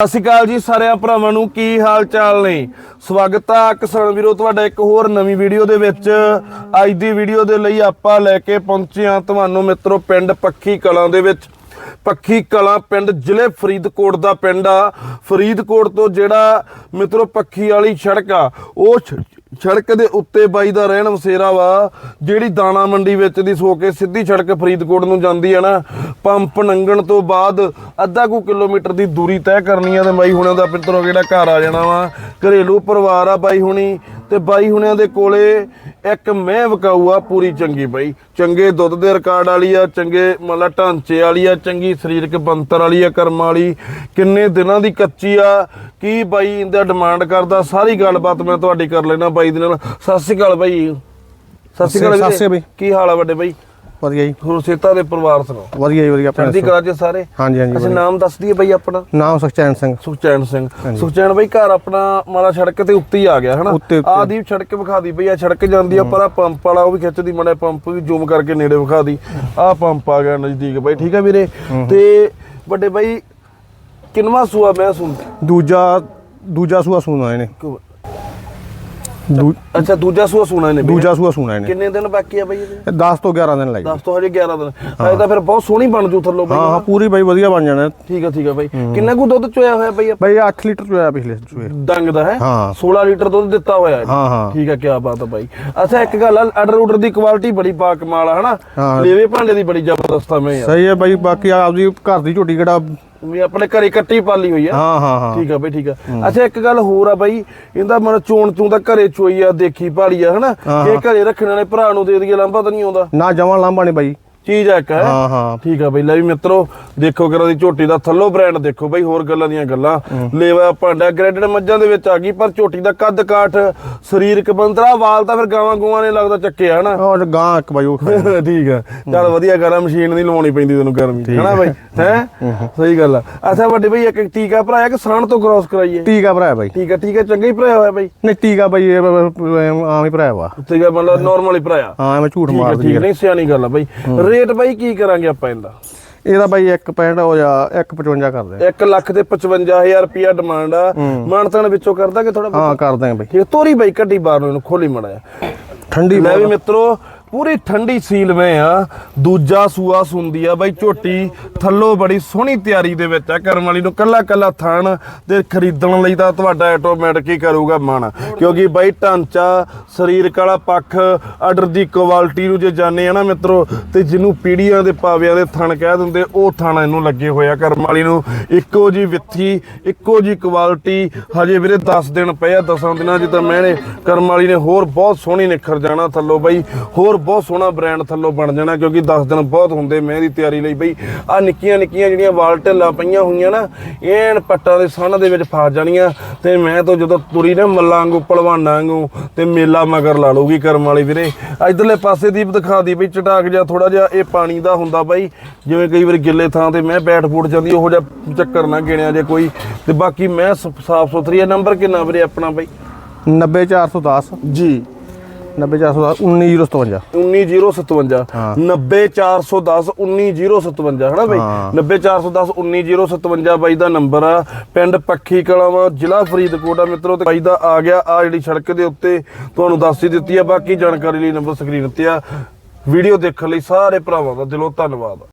ਸਤਿ ਸ਼੍ਰੀ ਅਕਾਲ ਜੀ ਸਾਰਿਆਂ ਭਰਾਵਾਂ ਨੂੰ, ਕੀ ਹਾਲ ਚਾਲ ਨੇ? ਸਵਾਗਤ ਆ ਕਿਸਾਨ ਵੀਰੋ, ਤੁਹਾਡਾ ਇੱਕ ਹੋਰ ਨਵੀਂ ਵੀਡੀਓ ਦੇ ਵਿੱਚ। ਅੱਜ ਦੀ ਵੀਡੀਓ ਦੇ ਲਈ ਆਪਾਂ ਲੈ ਕੇ ਪਹੁੰਚੇ ਆ ਤੁਹਾਨੂੰ ਮਿੱਤਰੋ, ਪਿੰਡ ਪੱਖੀ ਕਲਾਂ ਦੇ ਵਿੱਚ। ਪੱਖੀ ਕਲਾਂ ਪਿੰਡ ਜ਼ਿਲ੍ਹੇ ਫਰੀਦਕੋਟ ਦਾ ਪਿੰਡ ਆ। ਫਰੀਦਕੋਟ ਤੋਂ ਜਿਹੜਾ ਮਿੱਤਰੋ ਪੱਖੀ ਵਾਲੀ ਸੜਕ ਆ, ਉਹ ਸੜਕ ਦੇ ਉੱਤੇ ਬਾਈ ਦਾ ਰਹਿਣ ਵਸੇਰਾ ਵਾ, ਜਿਹੜੀ ਦਾਣਾ ਮੰਡੀ ਵਿੱਚ ਦੀ ਸੋ ਕੇ ਸਿੱਧੀ ਸੜਕ ਫਰੀਦਕੋਟ ਨੂੰ ਜਾਂਦੀ ਹੈ ਨਾ। ਪੰਪ ਨੰਗਣ ਤੋਂ ਬਾਅਦ ਅੱਧਾ ਕੁ ਕਿਲੋਮੀਟਰ ਦੀ ਦੂਰੀ ਤੈਅ ਕਰਨੀ ਆ ਤੇ ਬਾਈ ਹੁਣਾਂ ਦਾ ਪਿੱਤਰੋਂ ਜਿਹੜਾ ਘਰ ਆ ਜਾਣਾ ਵਾ। ਘਰੇਲੂ ਪਰਿਵਾਰ ਆ ਬਾਈ ਹੁਣੀ ਤੇ ਬਾਈ ਹੁਣਿਆਂ ਦੇ ਕੋਲੇ ਇੱਕ ਵਕਾਊ ਆ ਪੂਰੀ ਚੰਗੀ ਬਾਈ। ਚੰਗੇ ਦੁੱਧ ਦੇ ਰਿਕਾਰਡ ਵਾਲੀ ਆ ਚੰਗੇ ਮਤਲਬ ਢਾਂਚੇ ਵਾਲੀ ਆ ਚੰਗੀ ਸਰੀਰਕ ਬੰਤਰ ਵਾਲੀ ਆ ਕਰਮ ਵਾਲੀ। ਕਿੰਨੇ ਦਿਨਾਂ ਦੀ ਕੱਚੀ ਆ ਕੀ ਬਾਈ ਇਹਦਾ ਡਿਮਾਂਡ ਕਰਦਾ ਸਾਰੀ ਗੱਲਬਾਤ ਮੈਂ ਤੁਹਾਡੀ ਕਰ ਲੈਣਾ ਬਾਈ ਦੇ ਨਾਲ। ਸਤਿ ਸ਼੍ਰੀ ਅਕਾਲ ਬਾਈ। ਸਤਿ ਸ਼੍ਰੀ ਅਕਾਲ ਸਤਿ ਸ਼੍ਰੀ ਅਕਾਲ ਵੀਰੇ। ਕੀ ਹਾਲ ਆ ਵੱਡੇ ਬਾਈ? ਵਧੀਆ ਜੀ। ਹੋਰ ਸੇਤਾ ਦੇ ਪਰਿਵਾਰ ਸੁਣਾਓ। ਵਧੀਆ ਜੀ ਵਧੀਆ ਚੜ੍ਹਦੀ ਆਪਣੇ ਕਲਾ ਚ ਸਾਰੇ? ਹਾਂਜੀ ਹਾਂਜੀ ਵਧੀਆ। ਨਾਮ ਦੱਸ ਦਈਏ ਬਾਈ ਆਪਣਾ? ਨਾਮ ਸੁਖਚੈਨ ਸਿੰਘ। ਸੁਖਚੈਨ ਸਿੰਘ। ਸੁਖਚੈਨ ਬਾਈ ਘਰ ਆਪਣਾ ਮਾਲਾ ਸੜਕ ਤੇ ਉੱਤੇ ਹੀ ਆ ਗਿਆ ਹਨਾ? ਉੱਤੇ- ਉੱਤੇ। ਆਹ ਦੀ ਸੜਕ ਵਿਖਾ ਦੀ ਬਈ ਆ ਸੜਕ ਜਾਂਦੀ ਆ ਪਰ ਆ ਪੰਪ ਵਾਲਾ ਉਹ ਵੀ ਖਿੱਚਦੀ ਮੜਾ ਪੰਪ ਵੀ ਜ਼ੂਮ ਕਰਕੇ ਨੇੜੇ ਵਿਖਾ ਦੀ। ਆਹ ਪੰਪ ਆ ਗਿਆ ਨਜ਼ਦੀਕ ਬਾਈ ਠੀਕ ਆ ਵੀਰੇ? ਤੇ ਵੱਡੇ ਬਾਈ ਕਿੰਨਵਾ ਸੂਆ ਮੈਂ ਸੁਣ ਦੂਜਾ ਦੂਜਾ ਸੂਆ ਸੁਣਾ ਇਹਨੇ। ਦੂ- ਅੱਛਾ ਦੂਜਾ ਸੂਆ ਸੁਣਾ ਇਹਨੇ। ਦੂਜਾ ਸੂਆ ਸੁਣਾ ਇਹਨੇ। ਕਿੰਨੇ ਦਿਨ ਬਾਕੀ ਆ ਬਾਈ ਇਹਦੇ? ਇਹ 10 ਤੋਂ 11 ਦਿਨ ਲੱਗ 10 ਤੋਂ ਹਜੇ 11 ਦਿਨ। ਅਜੇ ਤਾਂ ਫਿਰ ਬਹੁਤ ਸੋਹਣੀ ਬਣ ਜੂ ਥੱਲੋਂ ਹਾਂ ਬਾਈ। ਹਾਂ ਪੂਰੀ ਬਾਈ ਵਧੀਆ ਬਣ ਜਾਣਾ। ਠੀਕ ਆ ਠੀਕ ਆ ਬਾਈ। ਕਿੰਨਾ ਕੁ ਦੁੱਧ ਚੋਇਆ ਹੋਇਆ ਬਾਈ ਬਾਈ 8 ਲੀਟਰ ਚੋਇਆ ਪਿਛਲੇ ਸੂਏ ਡੰਗ ਦਾ ਹੈ? ਹਾਂ। 16 ਲੀਟਰ ਦੁੱਧ ਦਿੱਤਾ ਹੋਇਆ ਇਹਨੇ। ਹਾਂ, ਹਾਂ। ਠੀਕ ਆ ਕੀ ਬਾਤ ਆ ਬਾਈ। ਅੱਛਾ ਇੱਕ ਗੱਲ ਆ ਆਰਡਰ ਆਰਡਰ ਦੀ ਕੁਆਲਿਟੀ ਬੜੀ ਪਾ ਕਮਾਲ ਆ ਹਨਾ? ਹਾਂ। ਲੇਵੇ ਭਾਂਡੇ ਦੀ ਬੜੀ ਜ਼ਬਰਦਸਤ ਆ ਮੈਂ ਯਾਰ। ਸਹੀ ਹੈ ਬਾਈ ਬਾਕੀ ਆਪਦੀ ਘਰ ਦੀ ਝੋਟੀ ਕਿਹੜਾ ਵੀ ਆਪਣੇ ਘਰੇ ਕੱਟੀ ਪਾਲੀ ਹੋਈ ਆ। ਹਾਂ ਹਾਂ ਹਾਂ। ਠੀਕ ਆ ਬਈ ਠੀਕ ਆ। ਅੱਛਾ ਇੱਕ ਗੱਲ ਹੋਰ ਆ ਬਾਈ ਇਹਦਾ ਮਨ ਚੋਣ ਚੂੰ ਦਾ ਘਰੇ ਚੋਈ ਆ ਦੇਖੀ ਭਾਲੀ ਆ ਹਨਾ? ਇਹ ਘਰੇ ਰੱਖਣ ਵਾਲੇ ਭਰਾ ਨੂੰ ਦੇ ਦਈਏ ਲੰਬਾ ਤਾਂ ਨਹੀਂ ਆਉਂਦਾ। ਨਾ ਜਮਾਂ ਲਾਂਭਾ ਨਹੀਂ ਬਾਈ। ਚੀਜ਼ ਇੱਕ ਹੈ? ਹਾਂ ਹਾਂ। ਠੀਕ ਆ ਬਈ ਲੈ ਵੀ ਮਿੱਤਰੋ ਦੇਖੋ ਕਿਰਾਂ ਦੀ ਝੋਟੀ ਦਾ ਥੱਲੋ ਬ੍ਰਾਂਡ ਦੇਖੋ ਬਈ ਹੋਰ ਗੱਲਾਂ ਦੀਆਂ ਗੱਲਾਂ। ਲੇਵਾ ਭਾਂਡਾ ਗ੍ਰੈਡਡ ਮੱਝਾਂ ਦੇ ਵਿੱਚ ਆ ਗਈ ਪਰ ਝੋਟੀ ਦਾ ਕੱਦ ਕਾਠ ਸਰੀਰਕ ਬੰਦਰਾ ਵਾਲ ਤਾਂ ਫਿਰ ਗਾਵਾਂ ਗੂਆਂ ਨੇ ਲੱਗਦਾ ਚੱਕਿਆ ਹਨਾ? ਉਹ ਗਾਂ ਇੱਕ ਬਾਈ ਉਹ। ਠੀਕ ਆ। ਚੱਲ ਵਧੀਆ ਗੱਲ ਆ ਮਸ਼ੀਨ ਨਹੀਂ ਲਵਾਉਣੀ ਪੈਂਦੀ ਤੈਨੂੰ ਗਰਮੀ ਹਨਾ ਬਈ? ਹੈ? ਸਹੀ ਗੱਲ ਆ। ਅੱਛਾ ਵੱਡੇ ਬਈ ਇੱਕ ਟੀਕਾ ਭਰਾਇਆ ਕਿ ਸਾਣ ਤੋਂ ਕ੍ਰਾਸ ਕਰਾਈਏ। ਟੀਕਾ ਭਰਾਇਆ ਬਾਈ। ਠੀਕ ਆ ਠੀਕ ਆ ਚੰਗਾ ਹੀ ਭਰਾਇਆ ਹੋਇਆ ਬਈ। ਨਹੀਂ ਟੀਕਾ ਬਾਈ ਆਮ ਹੀ ਭਰਾਇਆ ਵਾ। ਠੀਕ ਆ ਮਤਲਬ ਨਾਰਮਲ ਹੀ ਭਰਾਇਆ ਹਾਂ ਐਵੇਂ ਝੂਠ ਠੀਕ ਆ ਮਾਰ ਠੀਕ ਨਹੀਂ ਸਿਆਣੀ ਗੱਲ ਆ ਬਈ। ਰੇਟ ਬਈ ਕੀ ਕਰਾਂਗੇ ਆਪਾਂ ਇਹਦਾ? ਇਹਦਾ ਬਾਈ 1.65 ਹੋ ਜਾ 1.55 ਕਰਦੇ 1 ਲੱਖ ਤੇ 55000 ਰੁਪਿਆ ਡਿਮਾਂਡ ਆ। ਮਾਨਤਨ ਵਿੱਚੋਂ ਕਰਦਾ ਕਿ ਥੋੜਾ ਹਾਂ ਕਰ ਦਾਂਗੇ ਬਾਈ। ਆ, ਤੋਰੀ ਬਾਈ ਕੱਢੀ ਬਾਹਰ ਨੂੰ ਇਹਨੂੰ ਖੋਲੀ ਮੜਾਇਆ ਠੰਡੀ ਲੈ ਵੀ ਮਿੱਤਰੋ ਪੂਰੀ ਠੰਡੀ ਸੀਲ ਮੈਂ ਆ। ਦੂਜਾ ਸੂਆ ਸੁੰਦੀ ਆ ਬਾਈ ਝੋਟੀ। ਥੱਲੋਂ ਬੜੀ ਸੋਹਣੀ ਤਿਆਰੀ ਦੇ ਵਿੱਚ ਆ। ਕਰਮ ਵਾਲੀ ਨੂੰ ਕੱਲਾ ਕੱਲਾ ਥਣ ਤੇ ਖਰੀਦਣ ਲਈ ਤਾਂ ਤੁਹਾਡਾ ਆਟੋਮੈਟਿਕ ਹੀ ਕਰੂਗਾ ਮਨ। ਕਿਉਂਕਿ ਬਾਈ ਢਾਂਚਾ, ਸਰੀਰਕ ਵਾਲਾ ਪੱਖ, ਆਰਡਰ ਦੀ ਕੁਆਲਿਟੀ ਨੂੰ ਜੇ ਜਾਣੇ ਆ ਨਾ ਮਿੱਤਰੋ, ਤੇ ਜਿਹਨੂੰ ਪੀੜੀਆਂ ਦੇ ਪਾਵਿਆਂ ਦੇ ਥਣ ਕਹਿ ਦਿੰਦੇ, ਉਹ ਥਣ ਇਹਨੂੰ ਲੱਗੇ ਹੋਇਆ ਕਰਮ ਵਾਲੀ ਨੂੰ ਇੱਕੋ ਜੀ ਵਿੱਥੀ, ਇੱਕੋ ਜੀ ਕੁਆਲਿਟੀ ਹਜੇ ਵੀਰੇ 10 ਦਿਨ ਪਏ ਆ 10 ਦਿਨਾਂ 'ਚ ਤਾਂ ਮੈਨੇ ਕਰਮ ਵਾਲੀ ਨੇ ਹੋਰ ਬਹੁਤ ਸੋਹਣੀ ਨਿਖਰ ਜਾਣਾ ਥੱਲੋਂ ਬਾਈ। ਹੋਰ ਬਹੁਤ ਸੋਹਣਾ ਬ੍ਰਾਂਡ ਥੱਲੋਂ ਬਣ ਜਾਣਾ ਕਿਉਂਕਿ 10 ਦਿਨ ਬਹੁਤ ਹੁੰਦੇ ਮੈਂ ਦੀ ਤਿਆਰੀ ਲਈ ਬਈ ਆ ਨਿੱਕੀਆਂ ਨਿੱਕੀਆਂ ਜਿਹੜੀਆਂ ਵਾਲ ਢਿੱਲਾ ਪਈਆਂ ਹੋਈਆਂ ਨਾ ਐਨ ਪੱਟਾਂ ਦੇ ਸਣ ਦੇ ਵਿੱਚ ਫਸ ਜਾਣੀਆਂ ਤੇ ਮੈਂ ਤਾਂ ਜਦੋਂ ਤੁਰੀ ਨਾ ਮੱਲਾਂ ਵਾਂਗੂ ਪਹਿਲਵਾਨਾਂ ਵਾਂਗੂ ਤੇ ਮੇਲਾ ਮਗਰ ਲਾ ਲਊਗੀ ਕਰਮ ਵਾਲੀ ਵੀਰੇ। ਇਧਰਲੇ ਪਾਸੇ ਦੀਪ ਦਿਖਾ ਦੀ ਬਈ ਚਟਾਕ ਜਿਹਾ ਥੋੜਾ ਜਿਹਾ ਇਹ ਪਾਣੀ ਦਾ ਹੁੰਦਾ ਬਾਈ ਜਿਵੇਂ ਕਈ ਵਾਰੀ ਗਿੱਲੇ ਥਾਂ ਤੇ ਮੈਂ ਬੈਠ ਫੂਟ ਜਾਂਦੀ ਉਹੋ ਜਿਹਾ ਚੱਕਰ ਨਾ ਗਿਣਿਆ ਜੇ ਕੋਈ। ਤੇ ਬਾਕੀ ਮੈਂ ਸਾਫ਼ ਸੁਥਰੀ ਹੈ ਨੰਬਰ ਕਿੰਨਾ ਵੀਰੇ ਆਪਣਾ ਬਾਈ? 90410 ਜੀ। 90410 19057 19057 ਹਾਂ। 90410 19057 ਹਨਾ ਬਾਈ? ਹਾਂ। 90410 19057 ਬਾਈ ਦਾ ਨੰਬਰ ਆ। ਪਿੰਡ ਪੱਖੀ ਕਲਾਵਾ ਜ਼ਿਲ੍ਹਾ ਫਰੀਦਕੋਟ ਆ ਮਿੱਤਰੋ ਤੇ ਬਾਈ ਦਾ ਆ ਗਿਆ ਆ ਜਿਹੜੀ ਸੜਕ ਦੇ ਉੱਤੇ ਤੁਹਾਨੂੰ ਦੱਸ ਹੀ ਦਿੱਤੀ ਆ। ਬਾਕੀ ਜਾਣਕਾਰੀ ਲਈ ਨੰਬਰ ਸਕਰੀਨ ਉੱਤੇ ਆ। ਵੀਡੀਓ ਦੇਖਣ ਲਈ ਸਾਰੇ ਭਰਾਵਾਂ ਦਾ ਦਿਲੋਂ ਧੰਨਵਾਦ।